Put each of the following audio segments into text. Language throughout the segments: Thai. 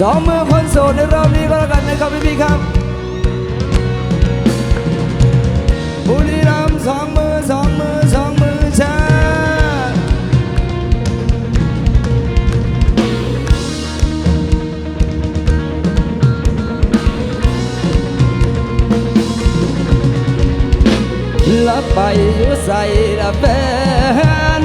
สองมือคนโสดในรอบนี้ก็แล้วกันนะครับพี่พี่ครับบุรีรัมย์สองมือสองมือสองมือช้าลับไปอยู่ใส่ละแฟน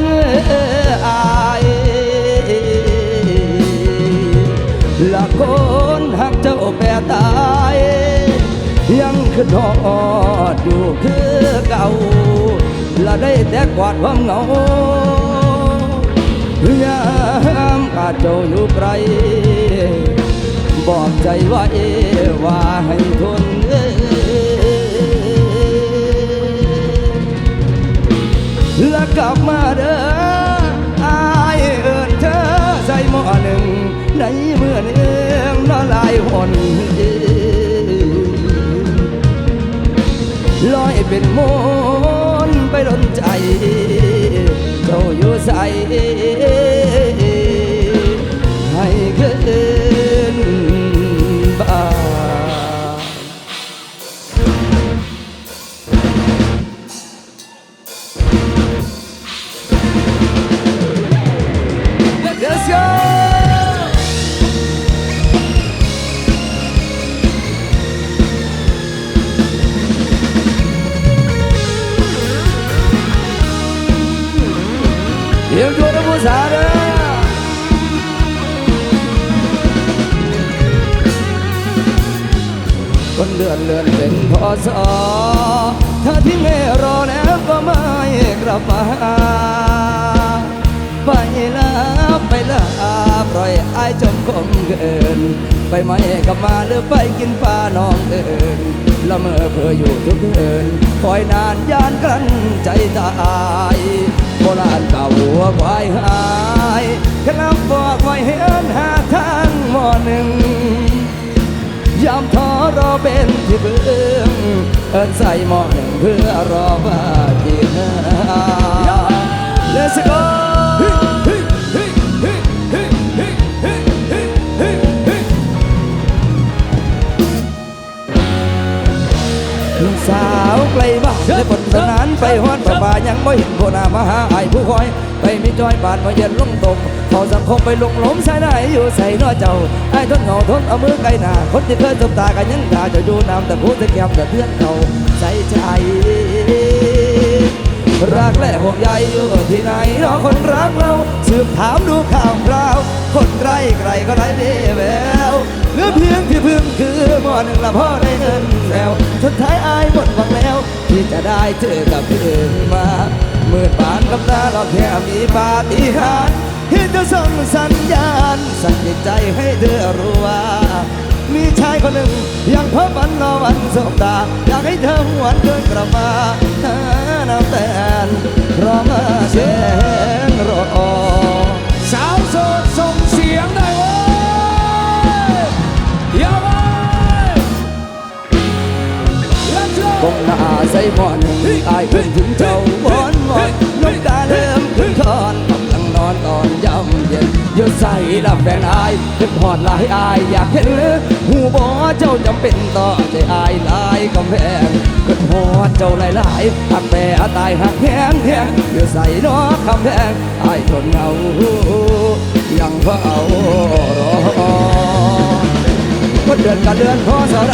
ตายยังคือทอดอยู่คือเก่าและได้แต่กวาดความเหงายามขาดเจ้าอยู่ไกลบอกใจไว้ว่าให้ทนเอ้ยและกลับมาเด้ออายเอินเธอใส่หม้อหนึ่งในเมื่อเนืองนอลายหน เป็นมนไปดนใจเจ้าอยู่ใส คนเดือนเลื่อนเป็นพอสอถ้าที่ไม่รอแล้วก็ไม่กลับมาไปแล้วไปแล้วปล่อยอายจมคมเกิน ไปไหมกลับมาหรือไปกินปลาน้องเอินละเมอเพื่ออยู่ทุกเอินคอยนานยานกลั้นใจตายโบราณเก่าหัวควายหายขลับบอกไว้ให้ เป็นที่เบื้องเอินใส่หมอหนึ่งเพื่อรอว่าที่หา Let's go าวไกลบ้านได้ผลสนานไปฮอดประบายังไม่เห็นโคนามาหาไอ้ผู้คอย ไปมีจอยบานมาเย็นลงตมเขาสังคมไปลงหล้มใส่ไหนอยู่ใส่นอเจ้าไอ้ทนเหงาทนเอามือไกลหน้าคนที่เคยสบตากันยังด่าเจะอยู่น้ำแต่พูดแต่แก้มแต่เพื่อนเขาใส่ใจ รักและห่วงใยอยู่ที่ไหนรอคนรักเราสืบถามดูข่าวคราว คนไกลไกลก็ได้เดแววเหลือเพียงที่พึ่งคือหมอหนึ่งละพ่อได้เงินแล้วสุดท้ายอายหมดหวังแล้ว ที่จะได้เจอกับพี่อื่นมาเมื่อปานกับตาเราแค่มีปาฏิหาริย์ที่จะส่งสัญญาณ สั่นใจให้เธอรู้ว่ามีชายคนหนึ่งยังเพ้อฝันรอวันสบตา อยากให้เธอหวนเดินกลับมา น้ำแตนร้อมาเสียงรอสาวโสดส่งเสียงหน่อยเว้ยอย่าไปคงหน้าใส่หมอนอายเพิ่งถึงเจ้าวอนวอนน้ำตาเริ่มขึ้นคอนกำลังนอนตอนยำเย็น อยืดใส่ดับแฟนอายขึ้นพอดหลายอายอยากเห็นเลยหูบอเจ้าจำเป็นต่อใจอายลายกำแพงขึ้นหอดเจ้าหลายหลายหักแปรตายหักแหงแหงอยืดใส่นอกคำแพงอายทนเอายังเฝ้ารอ ว่เดือนกับเดือนพอสอไร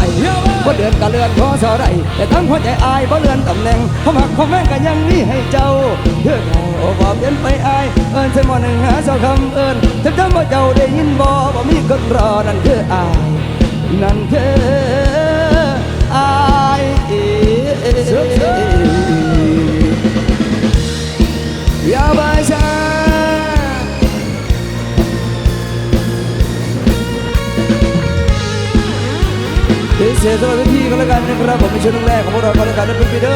ว่าเดือนกับเดือนพอสอไรแต่ทั้งหัวใจอายเพราะเดือนตำแหน่งความหักความแม่งกันยังมีให้เจ้าเพื่อเขาบอกเดินไปอายเอิญใส่หมอหนึ่งหาเจ้าคำเอิญถ้าจำว่าเจ้าได้ยินบ่ว่ามีคนรอนั่นคืออายนั่นคืออายอย่าไปช้าเป็นเสียสละที่ก็แล้วกันนะครับผมเป็นช่วงแรกของพวกเราก็แล้วกันนะเป็นปีเด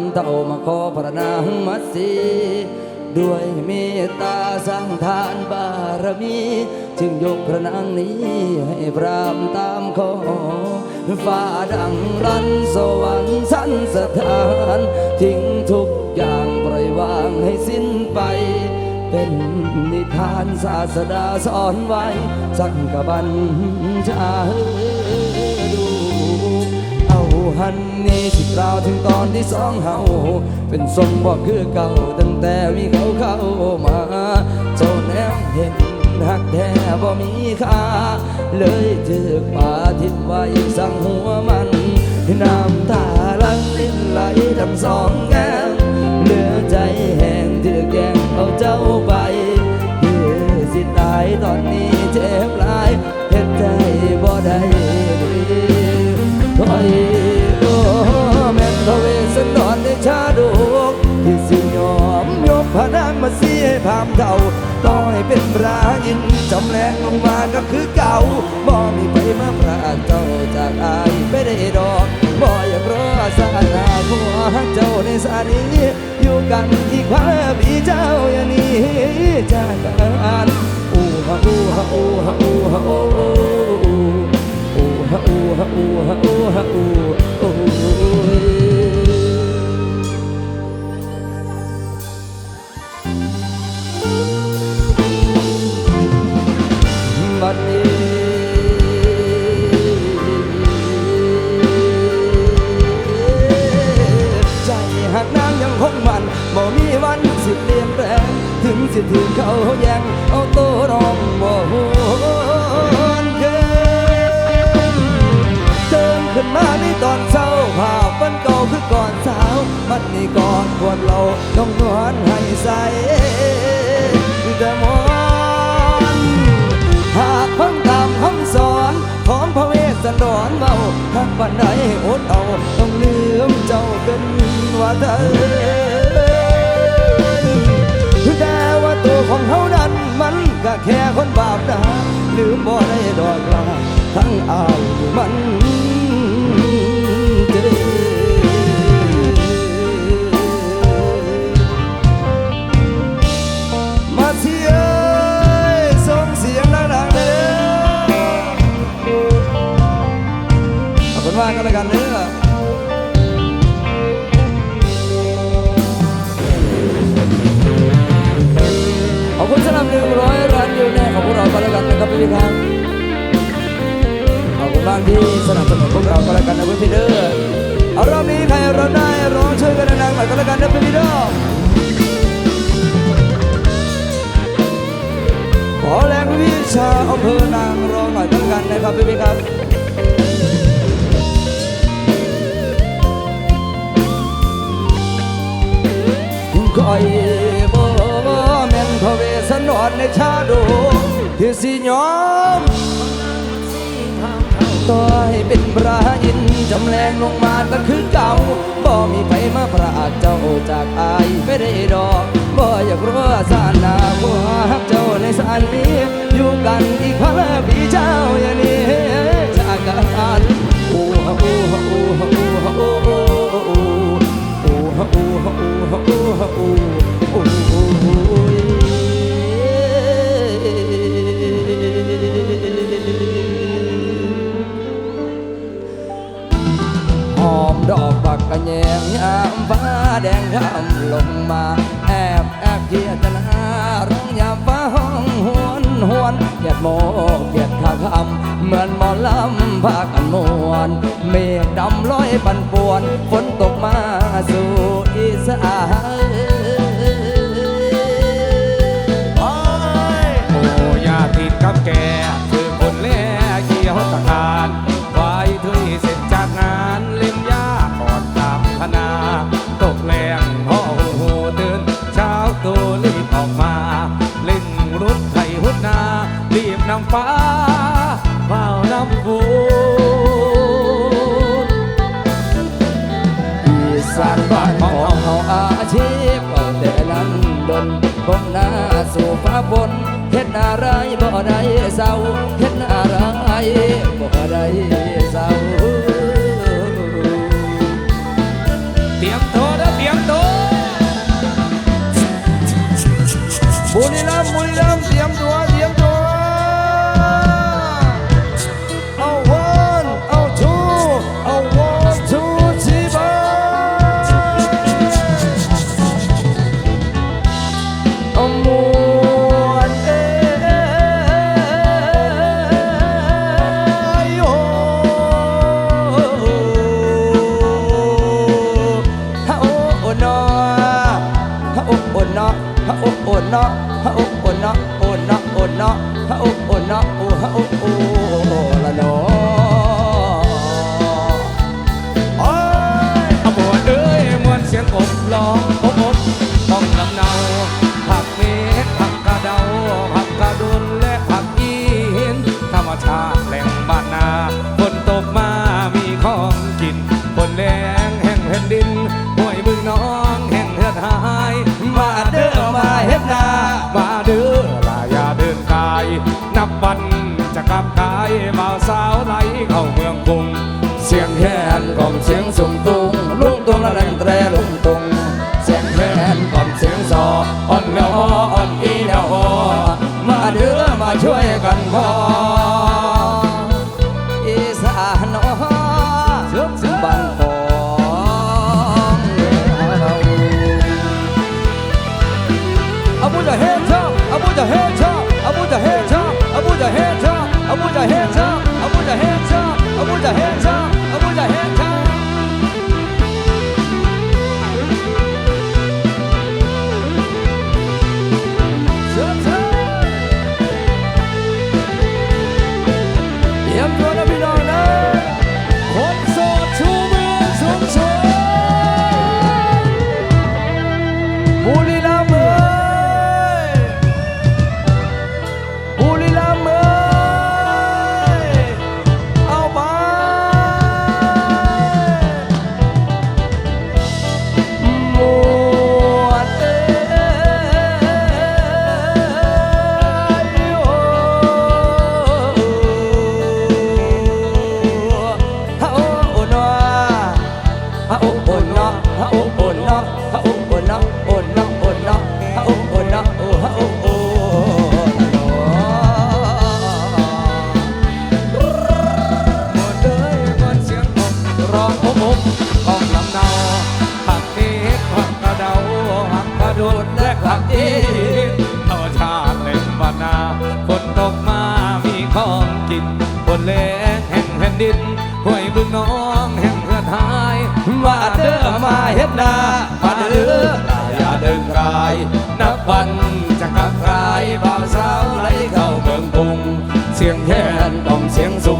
ำเต่ามาขอพระนางมัตสีด้วยเมตตาสร้างทานบารมี จึงยกพระนางนี้ให้พรามตามขอฟ้าดังรันสวรรค์สันสถาน ทิ้งทุกอย่างปล่อยวางให้สิ้นไป เป็นนิทานศาสดาสอนไว้ สักกบัญชา ดูเอาหันนี่สิกล่าวถึงตอนที่สองเฮาเป็นทรงบอกคือเก่าตั้งแต่มีเขาเข้ามาเจ้าแนมเห็นหักแท้บ่มีค่า เลยถือป่าทิศไว้สั่งหัวมัน น้ำตาลังลิ้นไหลทั้งสองแก้มเหลือใจแห้งถือแกงเอาเจ้าไป เก่าต่อให้เป็นพระอินจำแรงลงมาก็คือเก่าบ่มีไปมาพระเจ้าจากอายไม่ได้ดอกบ่อยากรอสานาหัวเจ้าในสานีอยู่กันอีกพระพี่เจ้าอย่าหนี้จากกันอู้ฮะอู้ฮะอู้ฮะอู้ฮะอู้อู้ฮะอู้ฮะอู้ฮะอู้ฮะอู้ เธอแต่ว่าตัวของเขานั้นมันก็แค่คนบาปนะลืมบ่ได้ดอกลาทั้งอายมันเจ็บมาเสี ดีครับขอบคุณมากที่สนับสนุนพวกเรากันแล้วกันนะเพื่อนพี่เด้อเอารอบนี้ใครเราได้ร้องช่วยกันดังๆหน่อยกันแล้วกันนะเพื่อนพี่เด้อขอแรงวิชาอำเภอนางรองหน่อยทั้งกันนะครับเพื่อนพี่ครับคอย สสันดในชาดกที่สิยอมต่อให้เป็นพระอินจำแรงลงมาก็คือเก่าบ่มีไผมาพระเจ้าจากอายไม่ได้ดอกบ่อยากรู้สานาหัวฮักเจ้าในสานนี้ อยู่กันอีกพระพี่เจ้าอย่างนี้จากกันโอ้ฮะโอ้ฮะโอ้ฮะโอ้ฮะโอ้โอ้โอ้ฮะโอ้ฮะโอ้ฮะโอ้ฮะโอ้โอ้ ลงมา แอบแอบเกียดนาร้องอย่าฟ้าห้องหวนหวนเกียดโมเกียดข้าคำเหมือนหมอลำพากันมวนเมฆดำลอยปั่นป่วนฝนตกมาสู่อีสาน นางฟ้าเฝ้านำบุญอีสานบ้านของเฮาอาชีพเอาแต่ลันดนบงหน้าสู่ฟ้าบนเฮ็ดอะไรบ่ได้เศร้าเฮ็ดอะไรบ่ได้เศร้าะกลับกายมาสาวไหลเข้าเมืองกรุงเสียงแคนกองเสียงสุ่มตุงลุงตุงและแรงแตร เอาชาติเล่นบานาฝนตกมามีของกินบนแลงแห่งแผ่นดินห้วยบึงน้องแห่งเรือไทยว่าเด้อมาเฮ็ดนาว่าเด้ออย่าเดินกาย นับวันจะกับกลายบ่าวสาวไหลเข้าเมืองกรุงเสียงแคนต้องเสียงสูง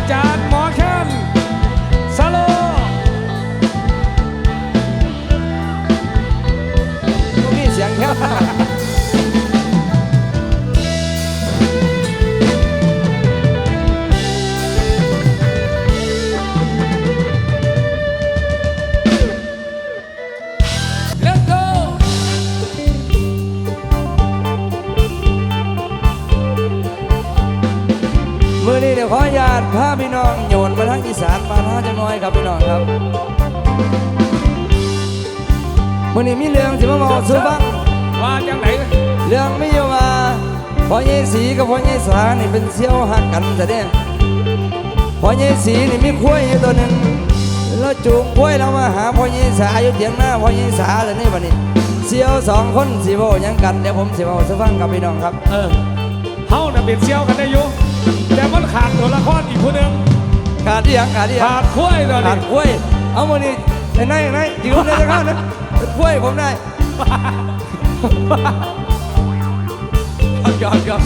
อาจารย์ับพี่น้องครับวันนี้มีเรื่องจะมาบอกสู้บ้างว่าจังไหนเรื่องไม่อยู่มาพ่อเยสีกับพ่อเยสานี่เป็นเซี่ยวหักกันแต่เนี่ยพ่อเยสีนี่มีคุ้ยอยู่ตัวหนึ่งแล้วจูงคุ้ยเรามาหาพ่อเยสาอายุเทียงหน้าพ่อเยสาแต่นี่วันนี้เซี่ยวสองคนสีโบยังกันเดี๋ยวผมสีโบสู้บ้างกับพี่น้องครับ เออเฮาเนี่ยเป็นเซี่ยวกันได้อยู่แต่มันขาดตัวละครอีกคนหนึ่ง ขาดอีหยังขาดอีหยัขาดคุ้ยตอนนี้ขาดคุ้ยเอามานี่ไหนไหนายยืมได้จะข้าวนะคุ้ยผมได้ยอมยอม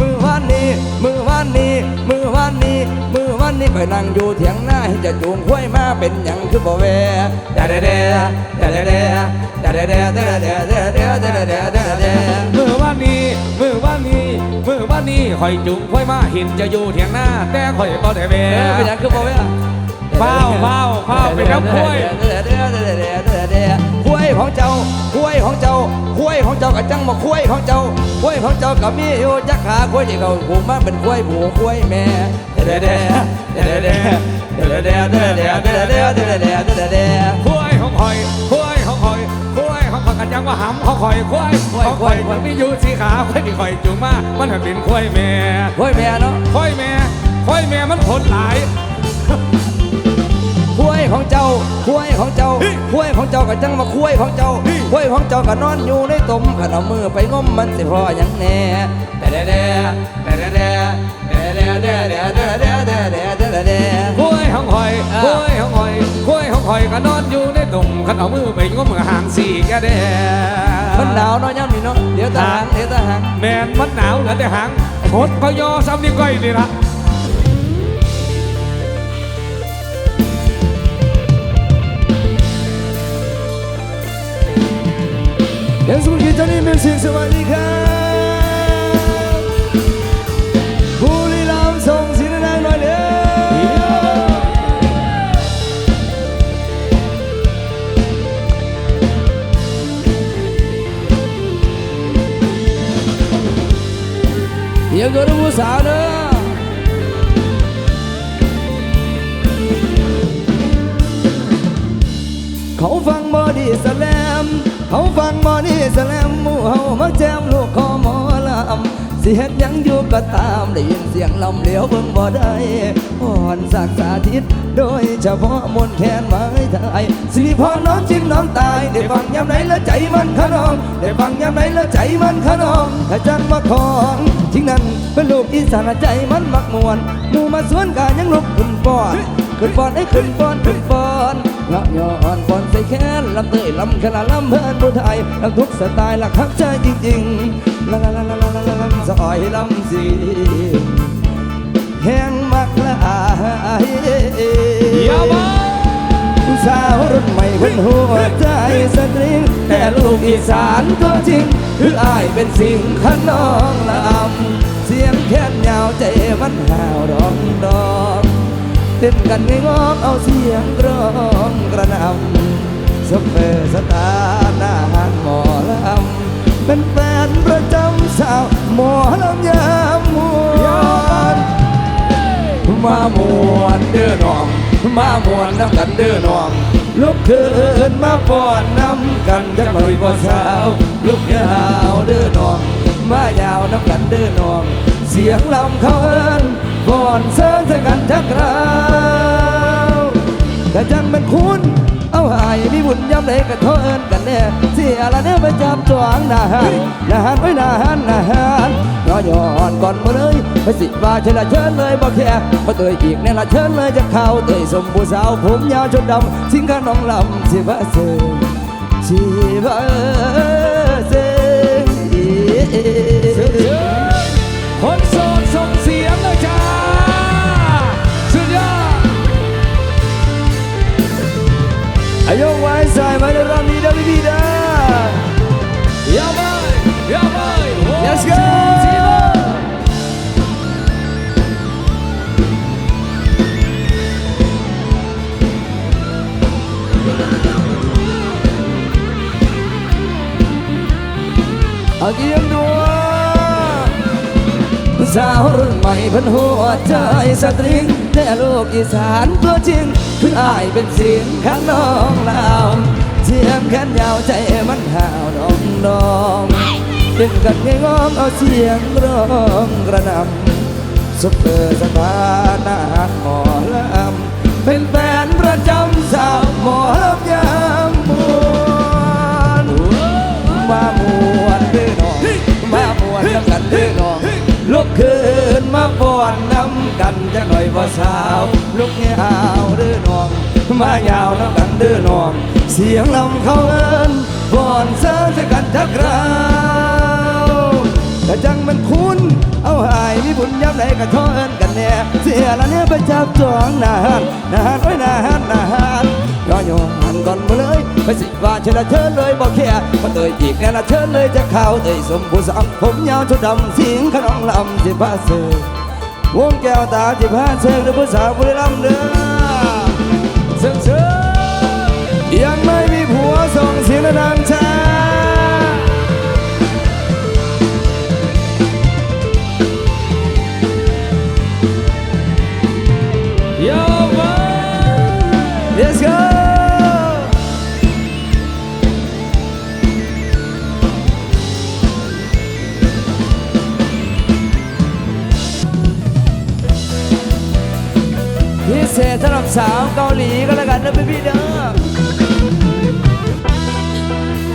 มือวันนี้ มือวันนี้ มือวันนี้ มือวันนี้คอยนั่งอยู่เถียงหน้าให้เจะจูงกล้วยมาเป็นหยังคือบ่แวดาเดะเดะดาเดะเดะดาเดะเดะดาเดะเดะดาเดะเดะดาเดะเดะดาเดะเดะ วันนี้มือวันนี้มือวันนี้คอยจุงค่อยมาเห็นจะอยู่เถียงหน้า แต่คอยบ่ได้แวเออเป็นหยังคือบ่แวเฝ้าเฝ้าเฝ้าเป็นน้ำคุ้ยคุ้ยของเจ้าคุ้ยของเจ้าคุ้ยของเจ้ากับจังมาคุ้ยของเจ้าคุ้ยของเจ้ากับมีอยู่จักขาคุ้ยที่เขาผูกมาเป็นคุ้ยผูกคุ้ยแม่เด้เด้เด้เด้เด้เด้เด้เด้เด้เด้เด้เด้เด้เด้เด้คุ้ยของคอยคุ้ยของคอยคุ้ยของคอย กันยังว่าหำของคอยคุ้ยของคอยมันมีอยู่สีขาคุ้ยที่คอยจุงมามันเป็นคุ้ยแม่คุ้ยแม่เนาะคุ้ยแม่คุ้ยแม่มันผลหลายคุ้ย ของเจ้าคุ้ยของเจ้าคุ้ยของเจ้ากับจังมาคุ้ยของเจ้าคุ้ยของเจ้าก็นอนอยู่ในตุ่มขันเอามือไปงมมันสิพอหยังแน่เด้เด้เด้เด้เด้เด้เด้เด้เด้เด้เด้เด้เด้เด้เด้เด้คุ้ยของคอยคุ้ยของคอยคุ้ยของคอยก็นอนอยู่ในตุ่มขันเอามือไปงมหางสี่แกเด้มันหนาวเนาะย่ำนี่เนาะเดี๋ยวตาหางเดี๋ยวตาหางแมนมันหนาวเหลือแต่หางหดก็ยอซ้ำนี่ก้อยนี่ละ เดี๋ยวสุขีตอนนี้มิวสิกสวัสดีครับบุรีรัมย์ส่งเสียงดังๆหน่อยเด้อเดี๋ยวก็รู้ผู้สาวเด้อเขาฟังบอดี้สแลม เขาฟังบอดี้สแลมมู่เฮามาแจมลูกคอหมอลำสิเฮ็ดหยังอยู่ก็ตามได้ยินเสียงลำเหลียวเบิ่งบ่ได้อ่อนสักสาธิต โดยเฉพาะมนแคนไม้ไทยสิริพรน้องจิ้มน้องตาย ได้ฟังยามไหนแล้วใจมันขนองได้ฟังยามไหนแล้วใจมันขนองถ้าจังมาของทิ้งนั้นเป็นลูกอีสานใจมันมักมวนหมู่มาสวนกายังลุกขึ้นป้อนขึ้นป้อนให้ขึ้นป้อนขึ้นป้อน เงาะย้อนปอนใส่แขนลำเตยลำขนาดลำเพื่อนผู้ไทยลำทุกสไตล์หลักทักใจจริงๆลำลำลำลำลำลำลำซอยลำสีแห้งมักละอายย่ามาสาวรุ่นใหม่เพิ่นหัวใจสตริงแต่ลูกอีสานตัวจริงคืออายเป็นสิ่งขนองละอำเสียงแค้นยาวใจมันห่าวดองดอง เต้นกันง่งอกเอาเสียงกร้องกระนำสเปอสตาร์หน้าหานหมอลำเป็นแฟนประจำสาวหมอลำยามมวนมามวนเด้อน้อง มามวนน้ำกันเด้อน้องลุกขึ้นมาป้อนน้ำกันจักหน่อยบ่สาวลุกยาวเด้อน้อง มายาวน้ำกันเด้อน้อง เสียงลำเขาเอินก่อนเส เป็นคุณ เอาหายมีบุญย้ำเลยก็โทษเอินกันแน่เสียละเนื้อประจำจวงนาหานนาหานไว้นาหานนาหานรอยอนก่อนมาเลยไปสิว่าเชิญละเชิญเลยบ่แค่มาเตยอีกแน่ละเชิญเลยจะเข้าเตยสมบูสาวผมยาวจนดำสิ่งข้าน้องลำสิบะเซสิบะเซคน Ayo Waisai mana Rami dan Bida Ya boy Ya boy. Let's go. Em yang dua Giáo mày vẫn hô trời sát riêng Để lục di sản của chính อานตัวจริงคืออายเป็นเสียงข้างน้องลาวเสียงแขนยาวใจมันห่าวดองดองดึงกันง่ายงองเอาเสียงร้องกระนำซุปเปอร์สตาหน้าหมอลำเป็นแฟนประจำสาวหมอลำยามมวนมามวนเด้อน้องมามวนน้ำกันเด้อน้องกัน มาป้อนน้ำกันจักหน่อยว่าสาวลุกยาวเด้อน้อง มายาวน้ำกันเด้อน้อง เสียงลำเขาเอินป้อนเสิร์ฟกันจักราวแต่จังมันคุ้น เอาหายมีมีบุญย้ำไหนก็ท้อเอินกันแน่ เสียละเนี่ยไปจับจองนานนานไว้นานนาน ย้อนโยหันก่อนมาเลยไม่สิว่าเชิญละเชิญเลยบอกแค่มาเตยอีกแน่ละเชิญเลยจะเข้าเตยสมบูรณ์สาวผมยาวชุดดำเสียงขนองลำสิบ้าเสือวงแก้วตาสิบ้าเสือหรือผู้สาวบุรีรัมย์เด้อเชิงเชิงยังไม่มีผัวส่งเสียงดังช้า ลีก็นพี่เด้อ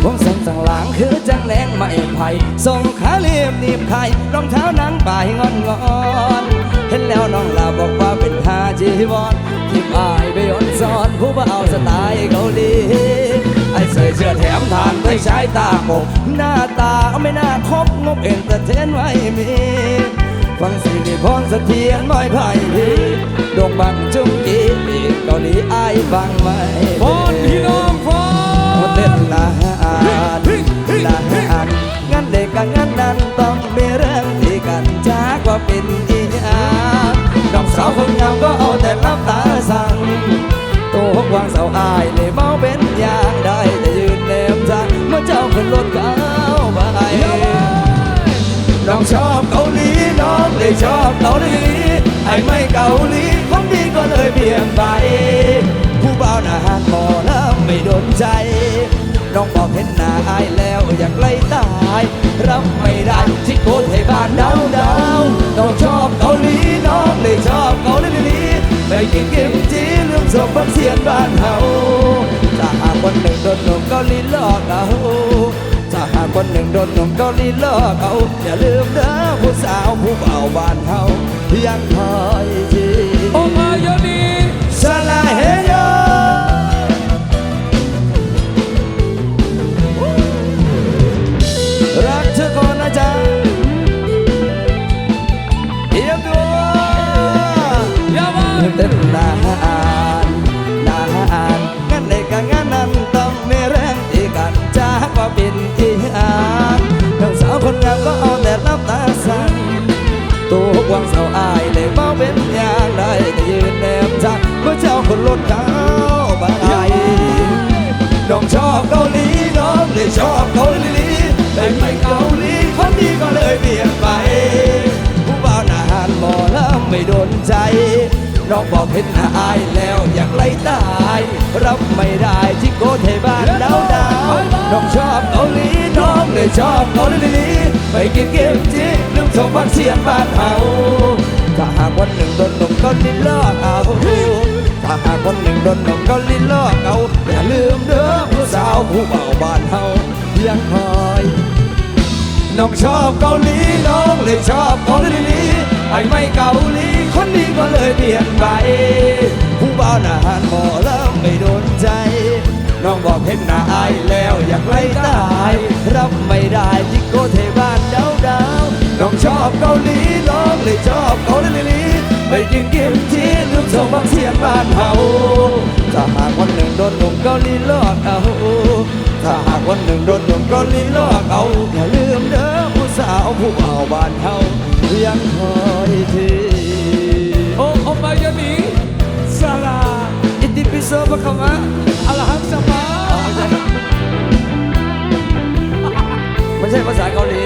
ผมสั่งสั่งหลังคือจังแหนงไม่ไผ่ส่งขาเรียบหนีบไข่รองเท้าหนังป่ายงอนงอนเห็นแล้วน้องลาบอกว่าเป็นฮาจีวอนที่อายไปย้อนสอนผู้บ่าวสไตล์เกาหลีไอ้ใส่เสื้อแถมทานด้วยสายตาโกหน้าตาไม่น่าคบงบเอ็นเตอร์เทนไว้มีฟังสิริพรเสถียรไม่ไพ่พีดงบังจุงกี ปีกเกาหลีอายฟังไหมฟอนพี่น้องฟอนเต้นนานนานงั้นเด็กกับงั้นนั้นต้องมีเรื่องที่กันจากว่าเป็นอีหยังน้องสาวคนงามก็เอาแต่รับตาสั่งตัววางเสาอายเลยเมาเป็นอย่างได้แต่ยืนแนมทางเมื่อเจ้าขึ้นรถเขาไปน้องชอบเกาหลีน้องเลยชอบเกาหลี ไอ้ไม่เกาหลีคนดีก็เลยเปลี่ยนไป ผู้บ่าวหน้าหานหมอแล้วไม่โดนใจ น้องบอกเห็นหน้าอายแล้วอยากไล่ตายรับไม่ได้ที่โคตรให้บ้านดาวดาวน้องชอบเกาหลีน้องเลยชอบเกาหลีไปกินกิมจีลืมสมบัติเสียนบ้านเฮาถ้าหากวันหนึ่งโดนหนุ่มเกาหลีหลอกเอา คนหนึ่งโดนหนุ่มเกาหลีเลิกเอาอย่าลืมเด้อผู้สาวผู้เบาบ้านเฮายังคอยทีโอมาโยนีสลายเฮโยรักเธอก่อนนะจ๊ะเตรียมตัวยามาเต้นนานนานงั้นในการงานนั้นต้องมีแรงที่กันจากว่าเป็นที่ งามก็เอาแต่น้ำตาสั่นตัวกวางสาวอายเลยเมาเป็นยางไรแต่ยืนแนมจักเมื่อเจ้าคนรถเขาบางไอน้องชอบเกาหลีน้องเลยชอบเกาหลีแต่ไม่เกาหลีคนนี้ก็เลยเปลี่ยนไปผู้บ่าวหน้าหานหมอแล้วไม่โดนใจน้องบอกเห็นหน้าอายแล้วอยากไล่ตาย รับไม่ได้ที่โกเทบ้านดาวดาวน้องชอบเกาหลี น้องเลยชอบเกาหลีไปกินเกมจีลืมชมฟังเสียงบ้านเฮาถ้าหากวันหนึ่งโดนนุ่มเกาลีเลิกเอาถ้าหากวันหนึ่งโดนนุ่มเกาลีเลิกเอาอย่าลืมเด้อผู้สาวผู้เบาบ้านเฮายังคอยน้องชอบเกาหลีน้องเลยชอบเกาหลีไอ้ไม่เกาหลีคนนี้ก็เลยเปลี่ยนไปผู้บ่าวหน้าหานหมอล้ว บอกเห็นหน้าอายแล้วอยากไล่ตาย รับไม่ได้ที่โกเทบ้านดาวดาวน้องชอบเกาหลีน้องเลยชอบเกาหลีไปกินกิมจีลืมส่งบาเสียงบ้านเฮาถ้าหากวันหนึ่งโดนหนุ่มเกาหลีลอกเอาถ้าหากวันหนึ่งโดนหนุ่มเกาหลีลอกเอาอย่าลืมเด้อผู้สาวผู้เบาบ้านเฮายังคอยทีโอโอมาโยนีสลา อิติปิโสปะคะมะอัลฮัมสมาไม่ใช่ภาษาเกาหลี